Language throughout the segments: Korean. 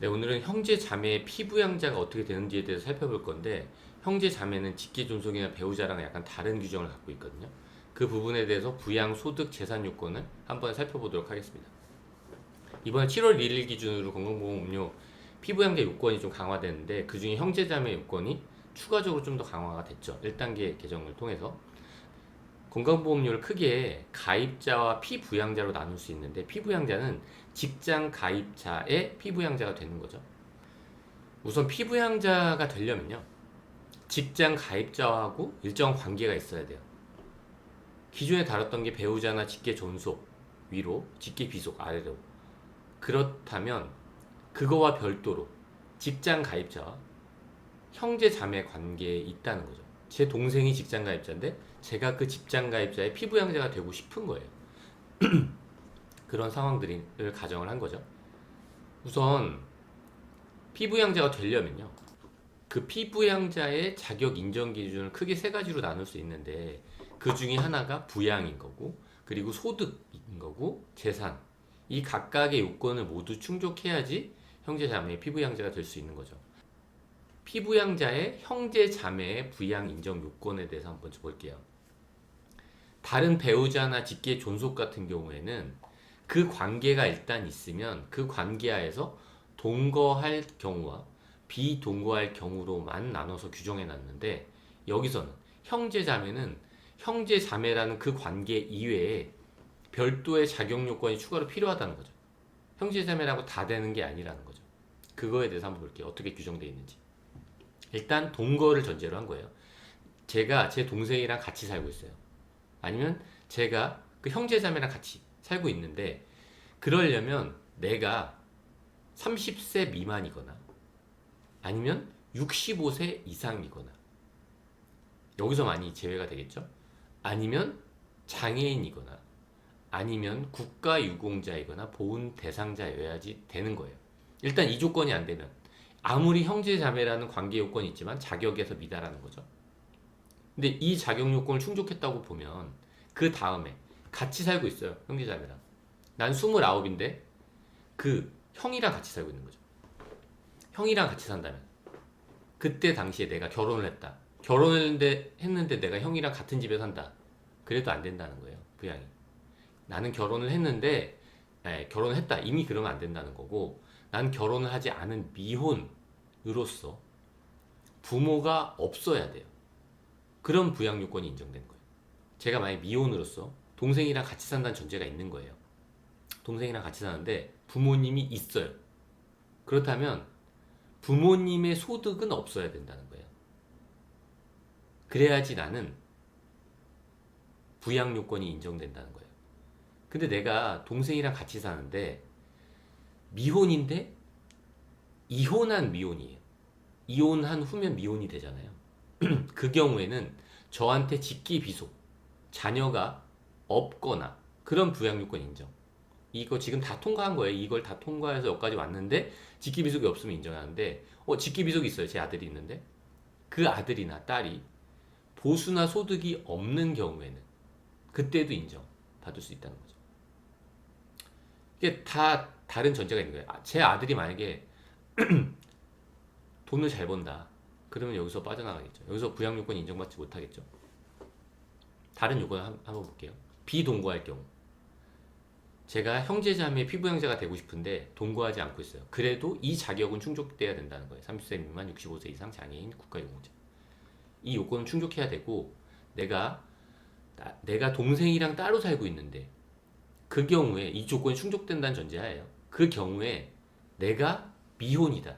네, 오늘은 형제 자매의 피부 양자가 어떻게 되는지에 대해서 살펴볼 건데 형제 자매는 직계 존속이나 배우자랑 약간 다른 규정을 갖고 있거든요. 그 부분에 대해서 부양, 소득, 재산 요건을 한번 살펴보도록 하겠습니다. 이번에 7월 1일 기준으로 건강보험 음료 피부 양자 요건이 좀 강화됐는데 그 중에 형제 자매 요건이 추가적으로 좀 더 강화가 됐죠. 1단계 개정을 통해서 건강보험료를 크게 가입자와 피부양자로 나눌 수 있는데 피부양자는 직장 가입자의 피부양자가 되는 거죠. 우선 피부양자가 되려면요. 직장 가입자하고 일정한 관계가 있어야 돼요. 기존에 다뤘던 게 배우자나 직계 존속 위로, 직계 비속 아래로. 그렇다면 그거와 별도로 직장 가입자와 형제 자매 관계에 있다는 거죠. 제 동생이 직장 가입자인데 제가 그 직장 가입자의 피부 양자가 되고 싶은 거예요. 그런 상황들을 가정을 한 거죠. 우선 피부 양자가 되려면요. 그 피부 양자의 자격 인정 기준을 크게 세 가지로 나눌 수 있는데 그 중에 하나가 부양인 거고 그리고 소득인 거고 재산 이 각각의 요건을 모두 충족해야지 형제 자매의 피부 양자가 될 수 있는 거죠. 피부양자의 형제 자매의 부양 인정 요건에 대해서 한번 볼게요. 다른 배우자나 직계 존속 같은 경우에는 그 관계가 일단 있으면 그 관계하에서 동거할 경우와 비동거할 경우로만 나눠서 규정해 놨는데 여기서는 형제 자매는 형제 자매라는 그 관계 이외에 별도의 자격 요건이 추가로 필요하다는 거죠. 형제 자매라고 다 되는 게 아니라는 거죠. 그거에 대해서 한번 볼게요. 어떻게 규정되어 있는지. 일단 동거를 전제로 한 거예요. 제가 제 동생이랑 같이 살고 있어요. 아니면 제가 그 형제자매랑 같이 살고 있는데 그러려면 내가 30세 미만이거나 아니면 65세 이상이거나 여기서 많이 제외가 되겠죠? 아니면 장애인이거나 아니면 국가유공자이거나 보훈 대상자여야지 되는 거예요. 일단 이 조건이 안 되면 아무리 형제자매라는 관계 요건이 있지만 자격에서 미달하는 거죠. 근데 이 자격 요건을 충족했다고 보면 그 다음에 같이 살고 있어요. 형제자매랑. 난 29인데 그 형이랑 같이 살고 있는 거죠. 형이랑 같이 산다면 그때 당시에 내가 결혼을 했다. 결혼을 했는데, 내가 형이랑 같은 집에 산다. 그래도 안 된다는 거예요. 부양이. 나는 결혼을 했는데 에, 결혼을 했다. 이미 그러면 안 된다는 거고 난 결혼을 하지 않은 미혼으로서 부모가 없어야 돼요. 그런 부양 요건이 인정된 거예요. 제가 만약 미혼으로서 동생이랑 같이 산다는 전제가 있는 거예요. 동생이랑 같이 사는데 부모님이 있어요. 그렇다면 부모님의 소득은 없어야 된다는 거예요. 그래야지 나는 부양 요건이 인정된다는 거예요. 근데 내가 동생이랑 같이 사는데 미혼인데 이혼한 미혼이에요. 이혼한 후면 미혼이 되잖아요. 그 경우에는 저한테 직기 비속, 자녀가 없거나 그런 부양 요건 인정. 이거 지금 다 통과한 거예요. 이걸 다 통과해서 여기까지 왔는데 직기 비속이 없으면 인정하는데 어 직기 비속이 있어요. 제 아들이 있는데 그 아들이나 딸이 보수나 소득이 없는 경우에는 그때도 인정 받을 수 있다는 거죠. 이게 다 다른 전제가 있는 거예요. 아, 제 아들이 만약에 돈을 잘 번다. 그러면 여기서 빠져나가겠죠. 여기서 부양 요건 인정받지 못하겠죠. 다른 요건 한- 한번 볼게요. 비동거할 경우. 제가 형제자매 피부형제가 되고 싶은데 동거하지 않고 있어요. 그래도 이 자격은 충족돼야 된다는 거예요. 30세 미만, 65세 이상 장애인, 국가유공자. 이 요건은 충족해야 되고 내가 나- 내가 동생이랑 따로 살고 있는데 그 경우에 이 조건이 충족된다는 전제하에요. 그 경우에 내가 미혼이다.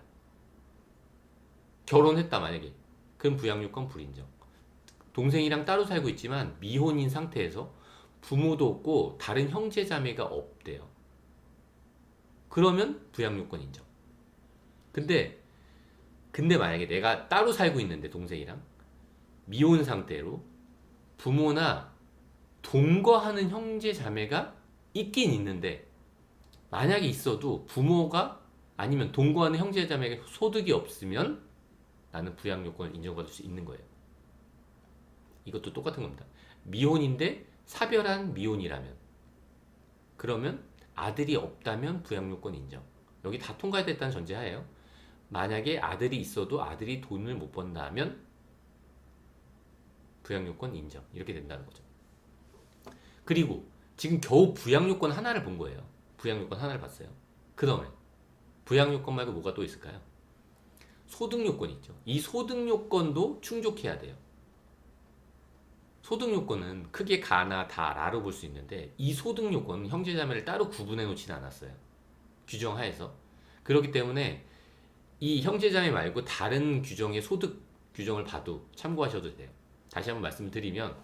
결혼했다 만약에 그럼 부양요건 불인정. 동생이랑 따로 살고 있지만 미혼인 상태에서 부모도 없고 다른 형제 자매가 없대요. 그러면 부양요건 인정. 근데 근데 만약에 내가 따로 살고 있는데 동생이랑 미혼 상태로 부모나 동거하는 형제 자매가 있긴 있는데 만약에 있어도 부모가 아니면 동거하는 형제 자매가 소득이 없으면 나는 부양 요건을 인정받을 수 있는 거예요. 이것도 똑같은 겁니다. 미혼인데 사별한 미혼이라면 그러면 아들이 없다면 부양 요건 인정. 여기 다 통과됐다는 전제하에요. 만약에 아들이 있어도 아들이 돈을 못 번다면 부양 요건 인정 이렇게 된다는 거죠. 그리고 지금 겨우 부양 요건 하나를 본 거예요. 부양 요건 하나를 봤어요. 그 다음에 부양 요건 말고 뭐가 또 있을까요? 소득 요건이 있죠. 이 소득 요건도 충족해야 돼요. 소득 요건은 크게 가나 다 라로 볼 수 있는데 이 소득 요건은 형제자매를 따로 구분해 놓지는 않았어요. 규정하에서. 그렇기 때문에 이 형제자매 말고 다른 규정의 소득 규정을 봐도 참고하셔도 돼요. 다시 한번 말씀드리면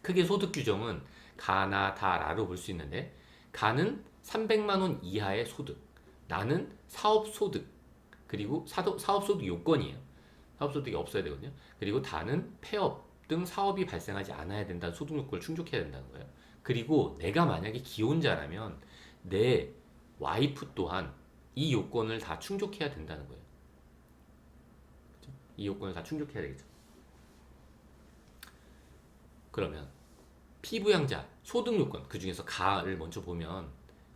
크게 소득 규정은 가나 다 라로 볼 수 있는데 가는 300만 원 이하의 소득, 나는 사업 소득, 그리고 사업 소득 요건이에요. 사업 소득이 없어야 되거든요. 그리고 다는 폐업 등 사업이 발생하지 않아야 된다는 소득 요건을 충족해야 된다는 거예요. 그리고 내가 만약에 기혼자라면 내 와이프 또한 이 요건을 다 충족해야 된다는 거예요. 그죠? 이 요건을 다 충족해야 되겠죠. 그러면 피부양자 소득 요건 그 중에서 가를 먼저 보면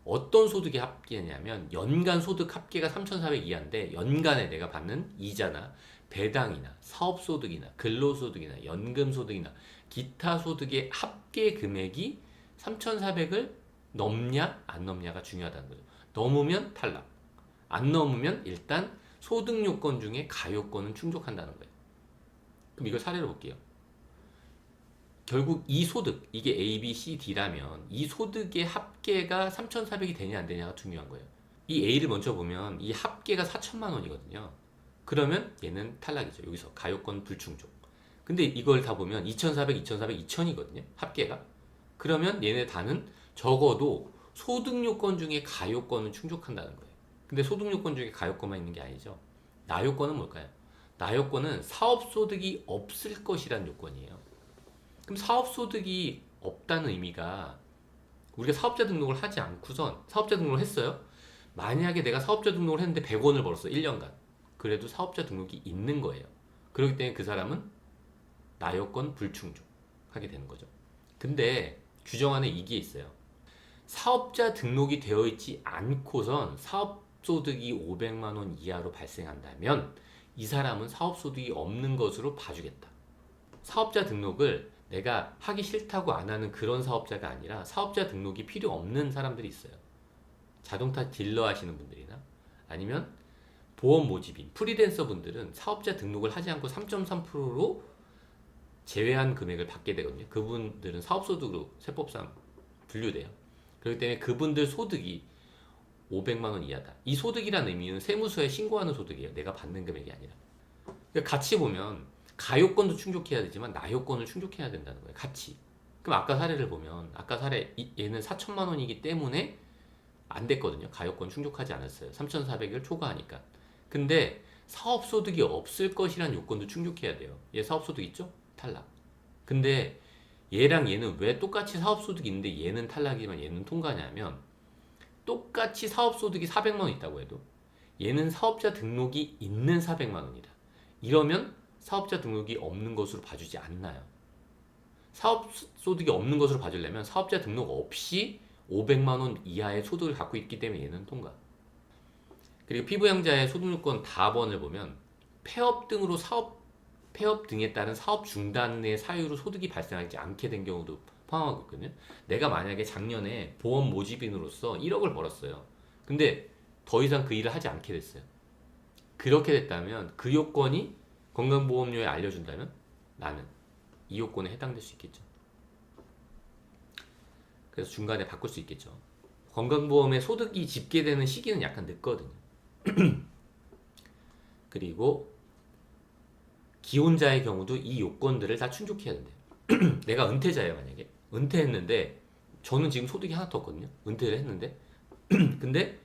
어떤 소득이 합계냐면 연간 소득 합계가 3,400 이하인데 연간에 내가 받는 이자나 배당이나 사업 소득이나 근로 소득이나 연금 소득이나 기타 소득의 합계 금액이 3,400을 넘냐 안 넘냐가 중요하다는 거죠. 넘으면 탈락. 안 넘으면 일단 소득 요건 중에 가요건은 충족한다는 거예요. 그럼 이걸 사례로 볼게요. 결국 이 소득, 이게 A, B, C, D라면 이 소득의 합계가 3,400이 되냐 안 되냐가 중요한 거예요. 이 A를 먼저 보면 이 합계가 4천만 원이거든요. 그러면 얘는 탈락이죠. 여기서 가요권 불충족. 근데 이걸 다 보면 2,400, 2,400, 2,000이거든요. 합계가. 그러면 얘네 다는 적어도 소득 요건 중에 가요권은 충족한다는 거예요. 근데 소득 요건 중에 가요권만 있는 게 아니죠. 나요건은 뭘까요? 나요건은 사업 소득이 없을 것이란 요건이에요. 그럼 사업 소득이 없다는 의미가 우리가 사업자 등록을 하지 않고선 사업자 등록을 했어요. 만약에 내가 사업자 등록을 했는데 100원을 벌었어. 1년간. 그래도 사업자 등록이 있는 거예요. 그렇기 때문에 그 사람은 나요건 불충족 하게 되는 거죠. 근데 규정 안에 이게 있어요. 사업자 등록이 되어 있지 않고선 사업 소득이 500만 원 이하로 발생한다면 이 사람은 사업 소득이 없는 것으로 봐주겠다. 사업자 등록을 내가 하기 싫다고 안 하는 그런 사업자가 아니라 사업자 등록이 필요 없는 사람들이 있어요. 자동차 딜러 하시는 분들이나 아니면 보험 모집인 프리랜서 분들은 사업자 등록을 하지 않고 3.3%로 제외한 금액을 받게 되거든요. 그분들은 사업소득으로 세법상 분류돼요. 그렇기 때문에 그분들 소득이 500만 원 이하다. 이 소득이라는 의미는 세무서에 신고하는 소득이에요. 내가 받는 금액이 아니라. 그러니까 같이 보면 가요건도 충족해야 되지만 나요건을 충족해야 된다는 거예요. 같이. 그럼 아까 사례를 보면 아까 사례 이- 얘는 4천만 원이기 때문에 안 됐거든요. 가요건 충족하지 않았어요. 3,400을 초과하니까. 근데 사업 소득이 없을 것이란 요건도 충족해야 돼요. 얘 사업 소득 있죠? 탈락. 근데 얘랑 얘는 왜 똑같이 사업 소득이 있는데 얘는 탈락이지만 얘는 통과냐면 똑같이 사업 소득이 400만 원 있다고 해도 얘는 사업자 등록이 있는 400만 원이다. 이러면 사업자 등록이 없는 것으로 봐주지 않나요? 사업 소득이 없는 것으로 봐주려면 사업자 등록 없이 500만 원 이하의 소득을 갖고 있기 때문에 얘는 통과. 그리고 피부양자의 소득요건 다번을 보면 폐업 등으로 사업 폐업 등에 따른 사업 중단의 사유로 소득이 발생하지 않게 된 경우도 포함하고 있거든요. 내가 만약에 작년에 보험 모집인으로서 1억을 벌었어요. 근데 더 이상 그 일을 하지 않게 됐어요. 그렇게 됐다면 그 요건이 건강보험료에 알려준다면 나는 이 요건에 해당될 수 있겠죠. 그래서 중간에 바꿀 수 있겠죠. 건강보험의 소득이 집계되는 시기는 약간 늦거든요. 그리고 기혼자의 경우도 이 요건들을 다 충족해야 된대요. 내가 은퇴자예요, 만약에. 은퇴했는데 저는 지금 소득이 하나도 없거든요. 은퇴를 했는데 근데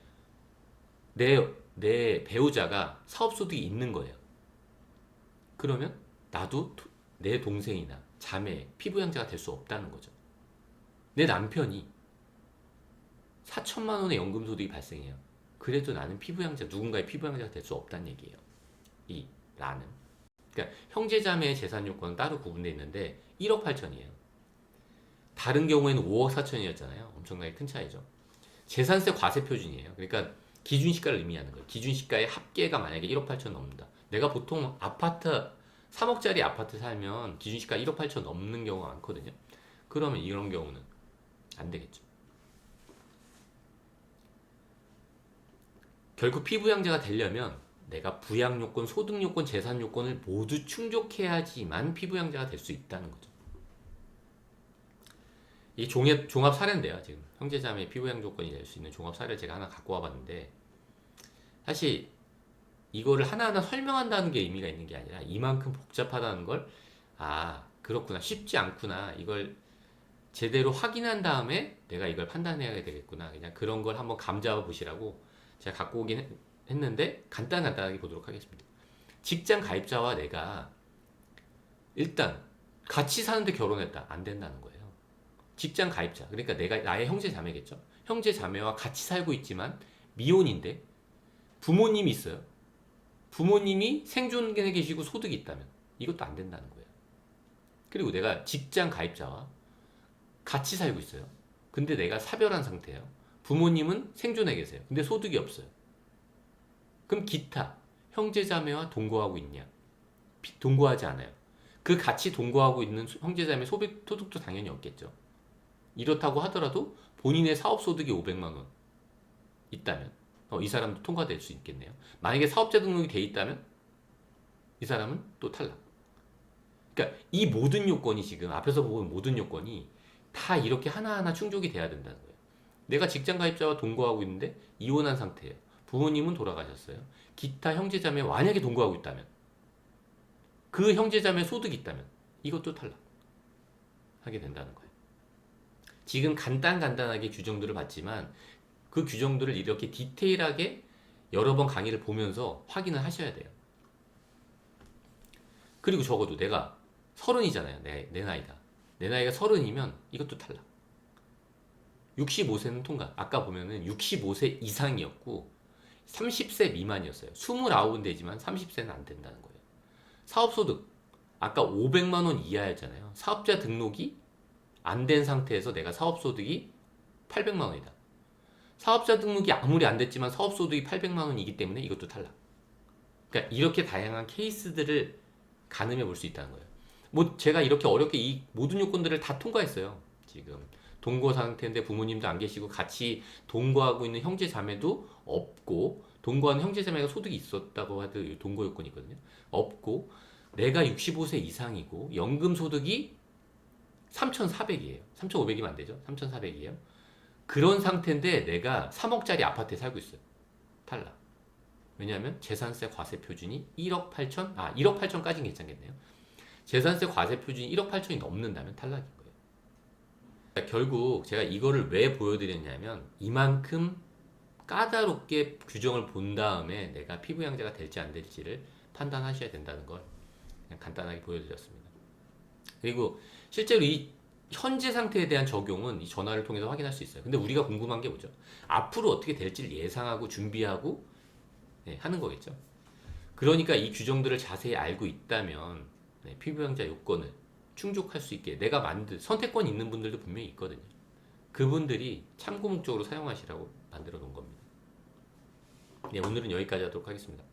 내, 내 배우자가 사업 소득이 있는 거예요. 그러면 나도 도- 내 동생이나 자매, 피부양자가 될 수 없다는 거죠. 내 남편이 4천만 원의 연금 소득이 발생해요. 그래도 나는 피부양자 누군가의 피부양자가 될 수 없다는 얘기예요. 이 라는. 그러니까 형제자매의 재산 요건은 따로 구분되어 있는데 1억 8천이에요. 다른 경우에는 5억 4천이었잖아요. 엄청나게 큰 차이죠. 재산세 과세 표준이에요. 그러니까 기준 시가를 의미하는 거예요. 기준 시가의 합계가 만약에 1억 8천 넘는다. 내가 보통 아파트 3억짜리 아파트 살면 기준 시가 1억 8천 넘는 경우가 많거든요. 그러면 이런 경우는 안 되겠죠. 결국 피부양자가 되려면 내가 부양 요건, 소득 요건, 재산 요건을 모두 충족해야지만 피부양자가 될 수 있다는 거죠. 이 종합, 종합 사례인데요. 지금 형제자매 피부양 조건이 될 수 있는 종합 사례를 제가 하나 갖고 와봤는데 사실 이거를 하나하나 설명한다는 게 의미가 있는 게 아니라 이만큼 복잡하다는 걸 아 그렇구나 쉽지 않구나 이걸 제대로 확인한 다음에 내가 이걸 판단해야 되겠구나 그냥 그런 걸 한번 감잡아 보시라고 제가 갖고 오긴 했- 했는데 간단 간단하게 보도록 하겠습니다. 직장 가입자와 내가 일단 같이 사는데 결혼했다 안 된다는 거예요. 직장 가입자 그러니까 내가 나의 형제 자매겠죠. 형제 자매와 같이 살고 있지만 미혼인데 부모님이 있어요. 부모님이 생존에 계시고 소득이 있다면 이것도 안 된다는 거예요. 그리고 내가 직장 가입자와 같이 살고 있어요. 근데 내가 사별한 상태예요. 부모님은 생존에 계세요. 근데 소득이 없어요. 그럼 기타 형제 자매와 동거하고 있냐? 비- 동거하지 않아요. 그 같이 동거하고 있는 소- 형제 자매 소득 소득도 당연히 없겠죠. 이렇다고 하더라도 본인의 사업 소득이 500만 원 있다면 어, 이 사람도 통과될 수 있겠네요. 만약에 사업자 등록이 돼 있다면 이 사람은 또 탈락. 그러니까 이 모든 요건이 지금 앞에서 보는 모든 요건이 다 이렇게 하나하나 충족이 돼야 된다는 거예요. 내가 직장 가입자와 동거하고 있는데 이혼한 상태예요. 부모님은 돌아가셨어요. 기타 형제자매 만약에 동거하고 있다면 그 형제자매 소득이 있다면 이것도 탈락 하게 된다는 거예요. 지금 간단 간단하게 규정들을 봤지만 그 규정들을 이렇게 디테일하게 여러 번 강의를 보면서 확인을 하셔야 돼요. 그리고 적어도 내가 서른이잖아요. 내, 내 나이가. 내 나이가 서른이면 이것도 탈락. 65세는 통과. 아까 보면은 65세 이상이었고 30세 미만이었어요. 29대지만 30세는 안 된다는 거예요. 사업소득. 아까 500만 원 이하였잖아요. 사업자 등록이 안 된 상태에서 내가 사업소득이 800만 원이다. 사업자 등록이 아무리 안 됐지만 사업소득이 800만 원이기 때문에 이것도 탈락. 그러니까 이렇게 다양한 케이스들을 가늠해 볼 수 있다는 거예요. 뭐 제가 이렇게 어렵게 이 모든 요건들을 다 통과했어요. 지금 동거 상태인데 부모님도 안 계시고 같이 동거하고 있는 형제 자매도 없고 동거하는 형제 자매가 소득이 있었다고 하도 동거 요건이 있거든요. 없고 내가 65세 이상이고 연금 소득이 3,400이에요. 3,500이면 안 되죠. 3,400이에요. 그런 상태인데 내가 3억짜리 아파트에 살고 있어요. 탈락. 왜냐하면 재산세 과세 표준이 1억 8천, 아 1억 8천까지는 괜찮겠네요. 재산세 과세 표준이 1억 8천이 넘는다면 탈락인 거예요. 그러니까 결국 제가 이거를 왜 보여드렸냐면 이만큼 까다롭게 규정을 본 다음에 내가 피부양자가 될지 안 될지를 판단하셔야 된다는 걸 간단하게 보여드렸습니다. 그리고 실제로 이 현재 상태에 대한 적용은 이 전화를 통해서 확인할 수 있어요. 근데 우리가 궁금한 게 뭐죠? 앞으로 어떻게 될지를 예상하고 준비하고 네, 하는 거겠죠. 그러니까 이 규정들을 자세히 알고 있다면 네, 피부양자 요건을 충족할 수 있게 내가 만든 선택권 있는 분들도 분명히 있거든요. 그분들이 참고 목적으로 사용하시라고 만들어 놓은 겁니다. 네, 오늘은 여기까지 하도록 하겠습니다.